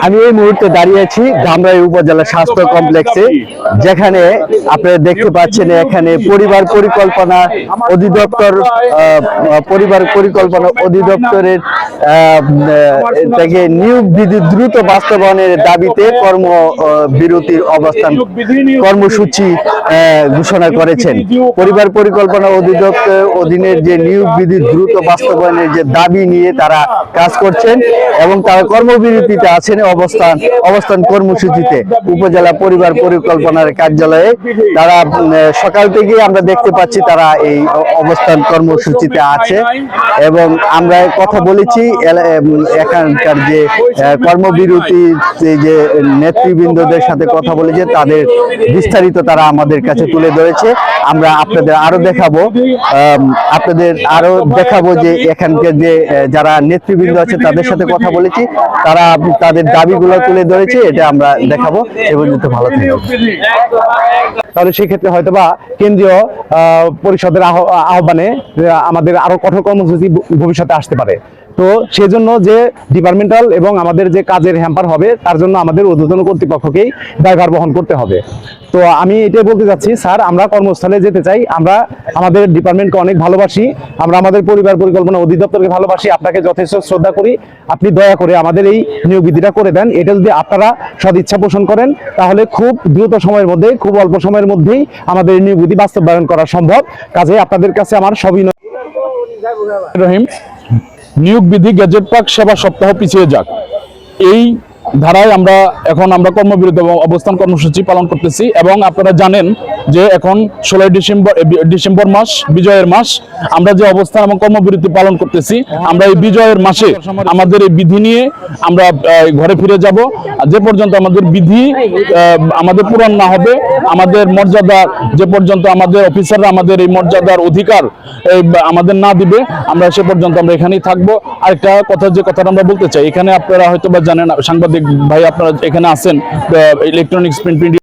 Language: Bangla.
আমি এই মুহূর্তে দাঁড়িয়ে আছি ধামরাই উপজেলা স্বাস্থ্য কমপ্লেক্সে যেখানে আপনারা দেখতে পাচ্ছেন এখানে পরিবার পরিকল্পনা অধিদপ্তর পরিবার পরিকল্পনা অধিদপ্তরের থেকে নিয়োগ বিধি দ্রুত বাস্তবায়নের দাবিতে কর্ম আহ, বিরতির অবস্থান কর্মসূচি আহ, ঘোষণা করেছেন। পরিবার পরিকল্পনা অধিদপ্তর অধীনের যে নিয়োগ বিধি দ্রুত বাস্তবায়নের যে দাবি নিয়ে তারা কাজ করছেন এবং তারা কর্মবিরতিতে আছেন, অবস্থান অবস্থান কর্মসূচিতে উপজেলা পরিবার পরিকল্পনার কার্যালয়ে তারা সকাল থেকে আমরা দেখতে পাচ্ছি তারা এই অবস্থান কর্মসূচিতে আছে এবং আমরা কথা বলেছি এখানকার যে কর্মবিরতি, যে নেতৃবৃন্দদের সাথে কথা বলেছে, তাদের বিস্তারিত তারা আমাদের কাছে তুলে ধরেছে। আমরা আপনাদের আরও দেখাবো আপনাদের আরও দেখাবো যে এখানকার যে যারা নেতৃবৃন্দ আছে তাদের সাথে কথা বলেছি। তারা তাদের দাবিগুলো তুলে ধরেছে, এটা আমরা দেখাবো। এবং ভালো থাকবে তাহলে সেই ক্ষেত্রে হয়তো বা কেন্দ্রীয় পরিষদের আহ- আহ্বানে আমাদের আরও কঠোর কর্মসূচি ভবিষ্যতে আসতে পারে। তো সেজন্য যে ডিপার্টমেন্টাল এবং আমাদের যে কাজের হ্যাম্পার হবে, তার জন্য আমাদের ঊর্ধ্বতন কর্তৃপক্ষকেই দায়ভার বহন করতে হবে। তো আমি এটাই বলতে চাচ্ছি, স্যার, আমরা কর্মস্থলে যেতে চাই, আমরা আমাদের ডিপার্টমেন্টকে অনেক ভালোবাসি, আমরা আমাদের পরিবার পরিকল্পনা অধিদপ্তরকে ভালোবাসি, আপনাকে যথেষ্ট শ্রদ্ধা করি, আপনি দয়া করে আমাদের এই নিয়োগ বিধিটা করে দেন, এটা যদি আপনারা সদিচ্ছা পোষণ করেন, তাহলে খুব দ্রুত সময়ের মধ্যে, খুব অল্প সময়ের মধ্যেই আমাদের এই নিয়োগ বিধি বাস্তবায়ন করা সম্ভব। কাজে আপনাদের কাছে আমার সবিনয় রহিম নিয়োগ বিধি গ্যাজেট পাক সেবা সপ্তাহ পিছিয়ে যাক। এই ধারায় আমরা এখন আমরা কর্মবিরতি অবস্থান কর্মসূচি পালন করতেছি এবং আপনারা জানেন যে এখন ষোলোই ডিসেম্বর ডিসেম্বর মাস, বিজয়ের মাস। আমরা যে অবস্থান এবং কর্মবিরতি পালন করতেছি, আমরা এই বিজয়ের মাসে আমাদের এই বিধি নিয়ে আমরা ঘরে ফিরে যাব। যে পর্যন্ত আমাদের বিধি আমাদের পূরণ না হবে, আমাদের মর্যাদা যে পর্যন্ত আমাদের অফিসাররা আমাদের এই মর্যাদার অধিকার আমাদের না দিবে, আমরা সে পর্যন্ত আমরা এখানেই থাকব। আরেকটা কথা, যে কথাটা আমরা বলতে চাই, এখানে আপনারা হয়তো বা জানেন, সাংবাদিক ভাই আপনারা এখানে আছেন ইলেকট্রনিক্স প্রিন্ট